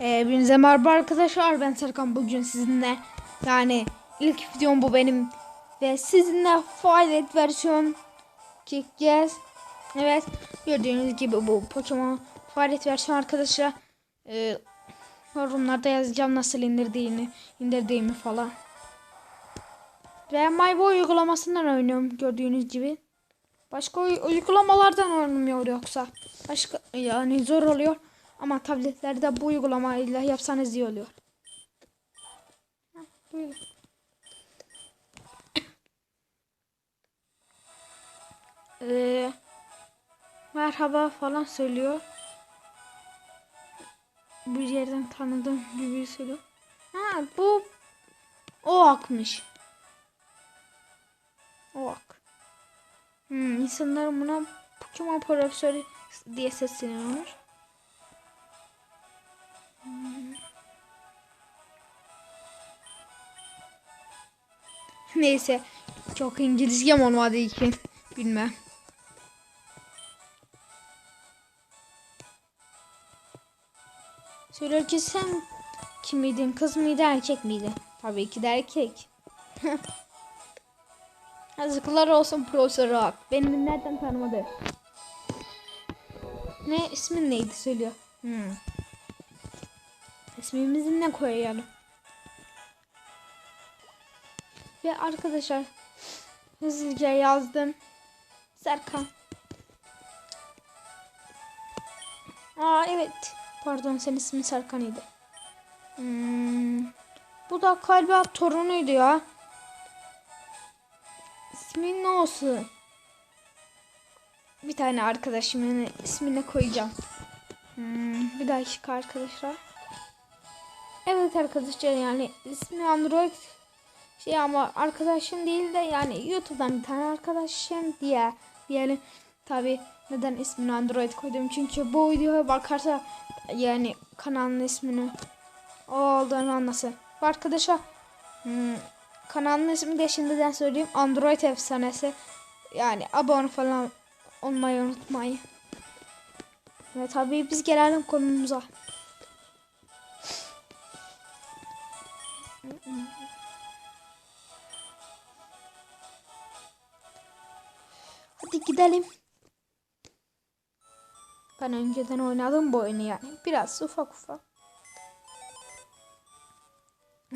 Ee, Hepinize merhaba arkadaşlar ben Serkan bugün sizinle yani ilk videom bu benim ve sizinle Fire versiyon çekeceğiz. Evet gördüğünüz gibi bu Pokemon Fire versiyon arkadaşlar ee, yorumlarda yazacağım nasıl indirdiğini indirdiğimi falan. Ve MyBoy uygulamasından oynuyorum gördüğünüz gibi. Başka uy- uygulamalardan oynamıyor yoksa. Başka yani zor oluyor. Ama tabletlerde bu uygulamayla yapsanız iyi oluyor. Ee, merhaba falan söylüyor. Bir yerden tanıdığım bir biri söylüyor. Ha bu o akmış. O ak. Hmm, insanlar buna Pokemon Profesörü diye sesleniyor. Neyse. Çok İngilizcem olmadığı için bilmem. Söylüyor ki sen kim miydin? Kız mıydı erkek miydi? Tabii ki de erkek. Yazıklar olsun Profesör Rock. Beni nereden tanımadı? Ne ismin neydi söylüyor. Hmm. İsmimizi ne koyalım? Ve arkadaşlar hızlıca yazdım. Serkan. Aa evet. Pardon senin ismin Serkan'ıydı. Hmm. Bu da galiba torunuydu ya. İsmin ne olsun? Bir tane arkadaşımın ismini koyacağım. Hmm, bir dakika arkadaşlar. Evet arkadaşlar yani ismi Android şey ama arkadaşım değil de yani YouTube'dan bir tane arkadaşım diye diyelim. Tabi neden ismini Android koydum çünkü bu videoya bakarsa yani kanalın ismini o olduğunu anlasın. Bu arkadaşa hmm, kanalın ismi de şimdiden söyleyeyim Android efsanesi. Yani abone falan olmayı unutmayın. Ve tabii biz gelelim konumuza. Hadi gidelim. Ben önceden oynadım bu oyunu yani. Biraz ufak ufak.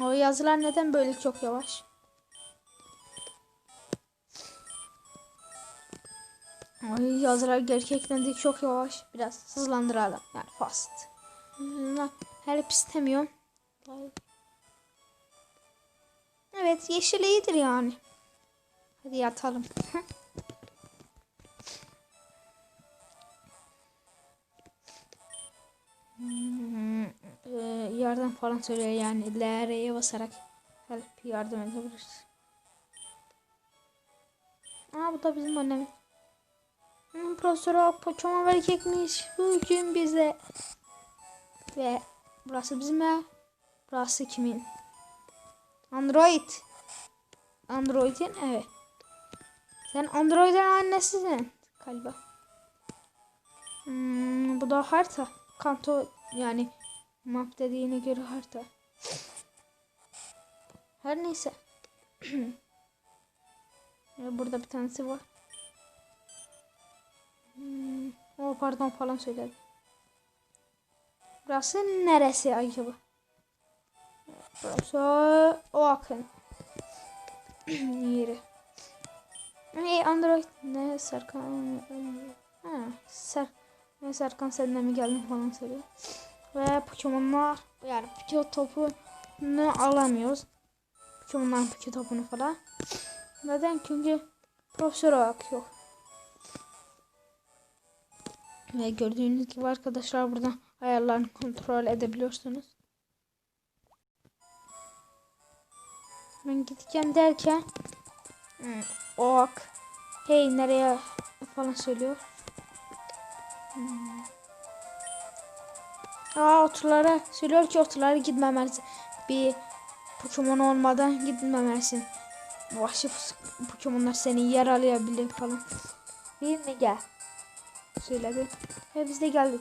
O yazılar neden böyle çok yavaş? O yazılar gerçekten de çok yavaş. Biraz hızlandıralım. Yani fast. Hızlan- Help istemiyorum. Evet yeşil iyidir yani. Hadi yatalım. falan söylüyor yani LR'ye basarak help yardım edebiliriz. Aa bu da bizim annemiz. Hmm, Profesör Oak Pokemon verecekmiş bugün bize. Ve burası bizim ev. Burası kimin? Android. Android'in evet. Sen Android'in annesisin galiba. Hmm, bu da harita. Kanto yani map dediğine göre harita. Her neyse. Burada bir tanesi var. Hmm, o pardon falan söyledi. Burası neresi acaba? Burası o akın. Yeri. Hey Android ne Serkan ha, Ser ne Serkan sen mi geldin falan söylüyor. Ve Pokemon'lar yani Pikachu topunu alamıyoruz. Pokemon'ların Pikachu topunu falan. Neden? Çünkü profesör olarak yok. Ve gördüğünüz gibi arkadaşlar buradan ayarlarını kontrol edebiliyorsunuz. Ben gideceğim derken hmm, ok hey nereye falan söylüyor. Hmm. Aa oturlara söylüyor ki oturlara gitmemelisin. Bir Pokemon olmadan gitmemelisin. Vahşi Pokemonlar seni yaralayabilir falan. Değil mi gel? Söyledi. Ve biz de geldik.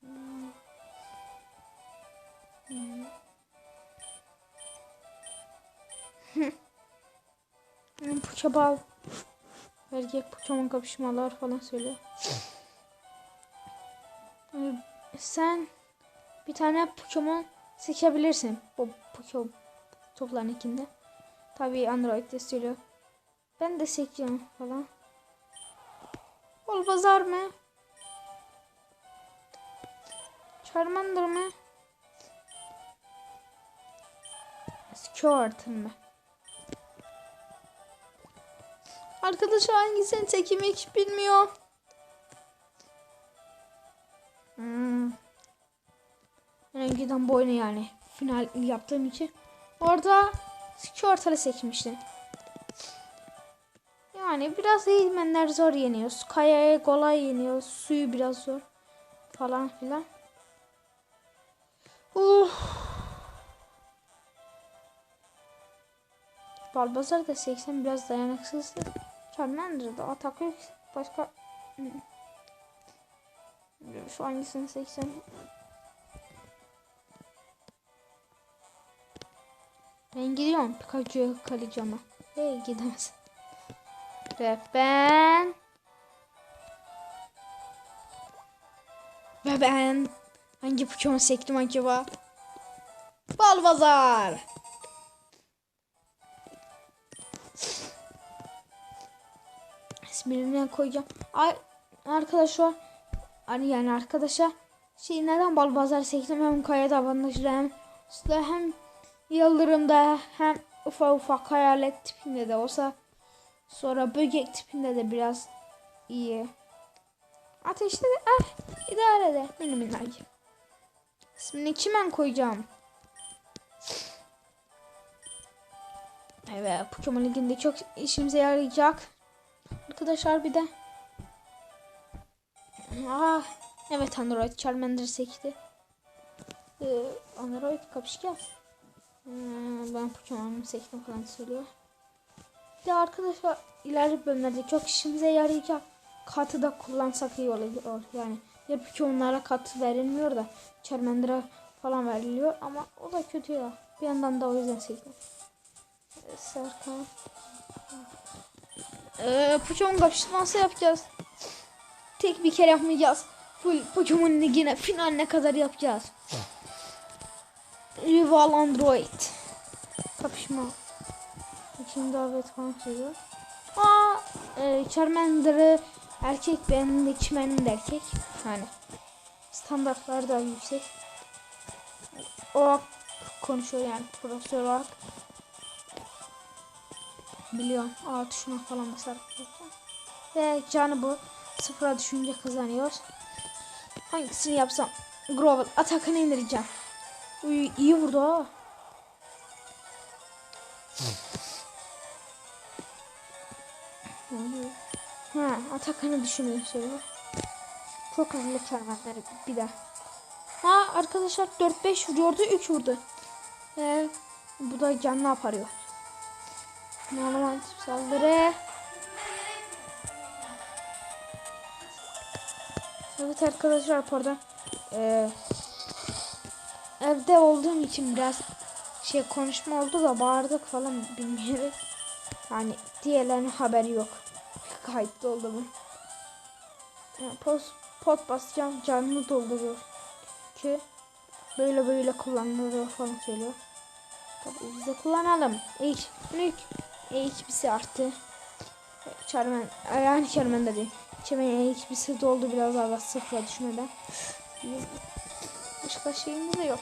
Hmm. Hmm, Pokeball. Erkek Pokemon kapışmalar falan söylüyor. Sen bir tane Pokemon seçebilirsin. Bu Pokemon topların ikinde. Tabii Android'de söylüyor. Ben de seçeceğim falan. Olbazar mı? Charmander mı? Squirtle mı? Arkadaşlar hangisini hiç bilmiyor. Önceden bu yani final yaptığım için orada Squirtle'ı seçmiştim. Yani biraz eğitmenler zor yeniyor. Kayaya kolay yeniyor. Suyu biraz zor. Falan filan. Uh. Balbazar da 80 biraz dayanıksızdı. Charmander da atak yok. Başka şu hangisini 80 Ben gidiyorum Pikachu'ya kalacağım. Hey gidemez. Ve ben Ve ben hangi Pokemon sektim acaba? Balbazar. İsmini koyacağım? Ay arkadaşlar yani arkadaşa şey neden Balbazar sektim hem kaya tabanında hem hem yıldırımda hem ufak ufak hayalet tipinde de olsa sonra böcek tipinde de biraz iyi. Ateşte de ah idare eder benim minnacık. İsmini kime koyacağım? Evet Pokemon Ligi'nde çok işimize yarayacak. Arkadaşlar bir de Ah evet Android Charmander seçti. Ee, Android kapışacağız. Hmm, ben Pokemon'umu seçtim falan söylüyor. Bir de arkadaşlar ileride bölümlerde çok işimize yarayacak. Katı da kullansak iyi olur. Yani ya Pokemon'lara katı verilmiyor da Charmander'a falan veriliyor ama o da kötü ya. Bir yandan da o yüzden seçtim. Ee, Serkan. Ee, Pokemon kapışması yapacağız. Tek bir kere yapmayacağız. Full Pokemon ligine finaline kadar yapacağız. Rival Android. Kapışma. İçin davet falan söylüyor. Aa, e, Charmander'ı erkek benim de çimenin de erkek. Yani standartlar da yüksek. O konuşuyor yani profesör olarak. Biliyorum. A tuşuna falan basarak. Ve canı bu. Sıfıra düşünce kazanıyor. Hangisini yapsam? Grovel atakını indireceğim. Uy, iyi vurdu ha. Ha, Atakan'ı düşünüyor söylüyor. Çok hızlı çarmanlar bir daha. Ha arkadaşlar 4-5 vuruyordu 3 vurdu. Ee, bu da canlı aparıyor. Normal tip saldırı. Evet arkadaşlar pardon. Ee, evde olduğum için biraz şey konuşma oldu da bağırdık falan bilmiyorum. Yani diğerlerinin haberi yok. Kayıtlı oldu mu? Yani pot, pot basacağım canını dolduruyor. Ki böyle böyle kullanılıyor falan söylüyor. Tabii biz de kullanalım. İlk, ilk, ilk birisi arttı. Çarmen, yani çarmen de değil. Çarmen ilk birisi doldu biraz daha sıfıra düşmeden. Başka şeyimiz de yok.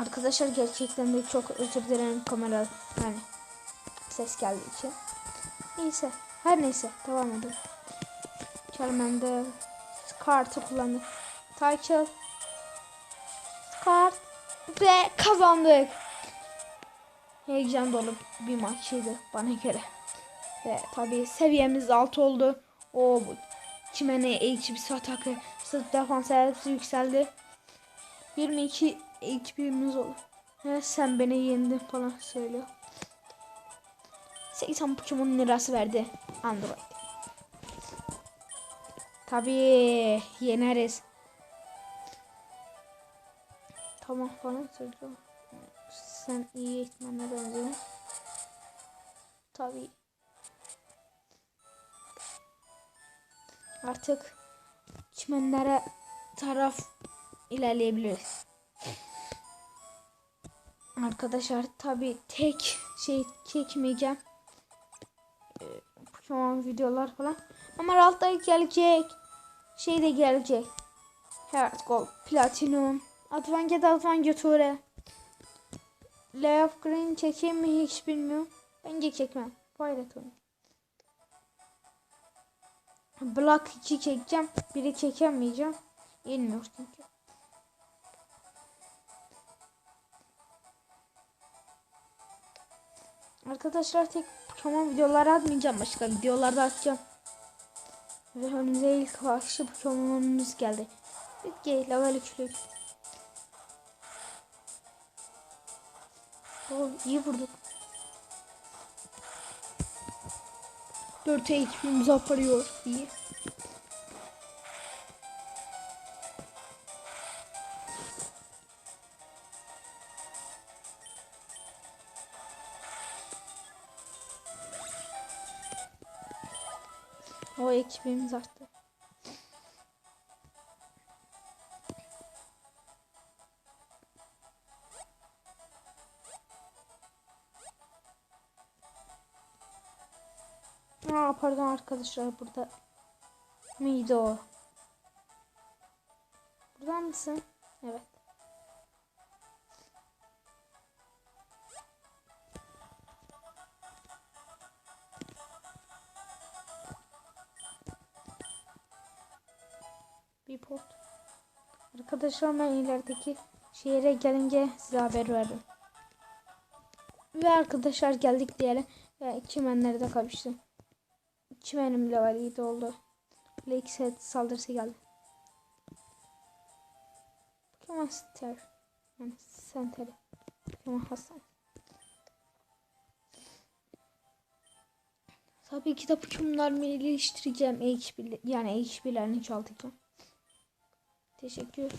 Arkadaşlar gerçekten de çok özür dilerim kamera yani ses geldiği için. Neyse her neyse devam edelim. Charmander kartı kullandık. Tarçıl kart ve kazandık. Heyecan dolu bir maçıydı bana göre. Ve tabii seviyemiz alt oldu. O çimene ilk bir atakı sırf defans hepsi yükseldi. 22 ilk birimiz olur. He, sen beni yendin falan söylüyor. 80 Pokemon lirası verdi Android. Tabii yeneriz. parmak falan sürdü. Sen iyi eğitmenine benziyorsun. Tabii. Artık çimenlere taraf ilerleyebiliriz. Arkadaşlar tabii tek şey çekmeyeceğim. Ee, Pokemon videolar falan. Ama altta gelecek. Şey de gelecek. Heart Gold, Platinum, Advanced Advanced Tour'e. Leaf Green çekeyim mi hiç bilmiyorum. Bence çekmem. Violet onu. Black 2 çekeceğim. Biri çekemeyeceğim. Bilmiyor çünkü. Arkadaşlar tek Pokemon videoları atmayacağım. Başka videolarda atacağım. Ve önümüze ilk vahşi Pokemon'umuz geldi. Bitki level 3'lük. Oh, iyi vurduk. 4 HP'mizi aparıyor. İyi. O ekibimiz arttı. Pardon arkadaşlar burada mıydı o? Buradan mısın? Evet. Bir pot. Arkadaşlar ben ilerideki şehire gelince size haber veririm. Ve arkadaşlar geldik diyelim. Ve çimenlere de kavuştum. Çimenim level 7 oldu. Lake set saldırısı geldi. Pokemon Center. Yani Center'i. Pokemon Hasan. Tabii ki de Pokemon'larımı geliştireceğim. HP, yani HP'lerini çoğaltacağım. Teşekkür.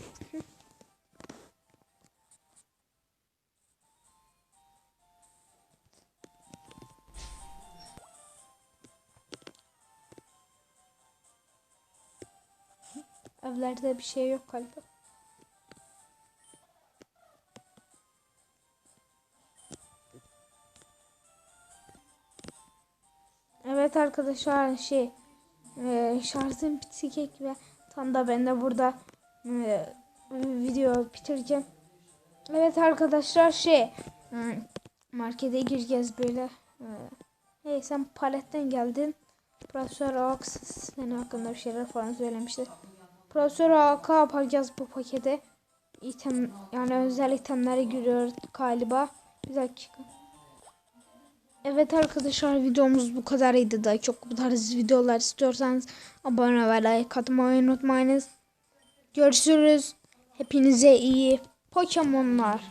Evlerde bir şey yok galiba. Evet arkadaşlar şey e, şarjım bitecek ve tam da ben de burada e, video bitireceğim. Evet arkadaşlar şey e, markete gireceğiz böyle. E, hey sen paletten geldin. Profesör Ox senin hakkında bir şeyler falan söylemişti. Profesör Oak'a yapacağız bu pakete. İtem yani özel itemleri giriyor galiba. Bir dakika. Evet arkadaşlar videomuz bu kadarıydı da çok bu tarz videolar istiyorsanız abone ve like atmayı unutmayınız. Görüşürüz. Hepinize iyi Pokemonlar.